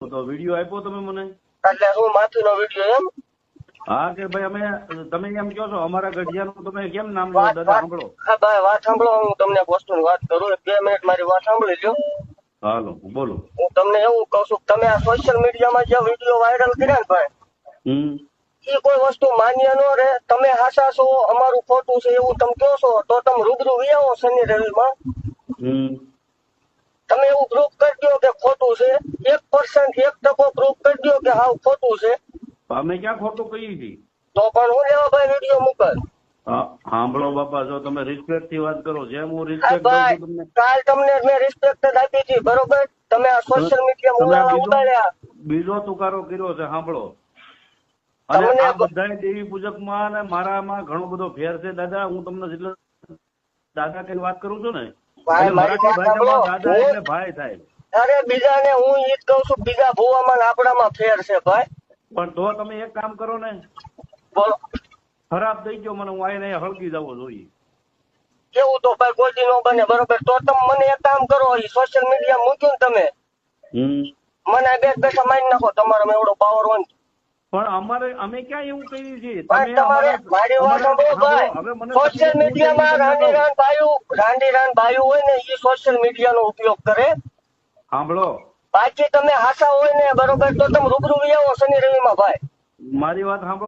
તો વીડિયો આપ્યો તમે મને? એટલે હું માથું નો વીડિયો એમ? હા કે ભાઈ અમે તમે એમ કહો છો અમારા ગઢિયાનું તમે કેમ નામ લો દાદા સાંભળો. હા ભાઈ વાત સાંભળો હું તમને વસ્તુની વાત કરું બે મિનિટ મારી વાત સાંભળી લો હાલો બોલો. હું તમને એવું કહું છું કે તમે આ સોશિયલ મીડિયામાં જે વીડિયો વાયરલ કર્યા ને ભાઈ હમ. એ કોઈ વસ્તુ માન્ય ન રહે. તમે હાસા છો અમારું ખોટું છે એવું તમે કહો છો તો તમે રૂબરૂ વિયાવો શનિ રવિમાં. હમ તમે એવું પ્રૂફ કરી દો કે ખોટું છે? એક પર્સન્ટ એક ટકો પ્રૂફ કરી દો કે હાવ ખોટું છે. અમે ક્યાં ખોટું કહ્યું છે તો પણ હું લેવા ભાઈ વીડિયો મોકલ સાંભળો બાપા જો તમે રિસ્પેક્ટથી વાત કરો જેમ હું રિસ્પેક્ટ દઉં તમને કાલ તમને મેં રિસ્પેક્ટ આપી હતી બરોબર? તમે આ સોશિયલ મીડિયા બીજો- ઉડાડ્યા. બીજો તુકારો કર્યો છે સાંભળો. અને આ બધા દેવી પૂજકમાં અને મારામાં ઘણો બધો ફેર છે દાદા હું તમને જેટલો દાદા કઈ વાત કરું છું ને? ભાઈ, મરાઠી ભાષામાં દાદા એટલે ભાઈ થાય. અરે બીજાને હું ઈ જ કહું છું બીજા ભુવામાં ને આપણામાં ફેર છે ભાઈ. પણ તો તમે એક કામ કરો ને બોલો. ખરાબ થઈ ગયો મને હું આઈને હળગી જવો જોઈએ. કેવું તો ભાઈ કોઈ દી નો બને બરોબર? તો તમે મને એક કામ કરો સોશિયલ મીડિયા મૂક્યું ને તમે. મને બે પૈસા મારી નાખો તમારો એવડો પાવર હોય પણ અમારે અમે ક્યાં એવું કહીએ છીએ તમારે મારી વાત સાંભળો ભાઈ. સોશિયલ મીડિયામાં રાંડી રાન ભાઈઓ રાંડી રાન ભાઈઓ હોય ને એ સોશિયલ મીડિયાનો ઉપયોગ કરે. સાંભળો. પાછી તમે હાસા હોય ને બરોબર તો તમે રૂબરૂ આવો શનિ રવિ માં ભાઈ. મારી વાત સાંભળો.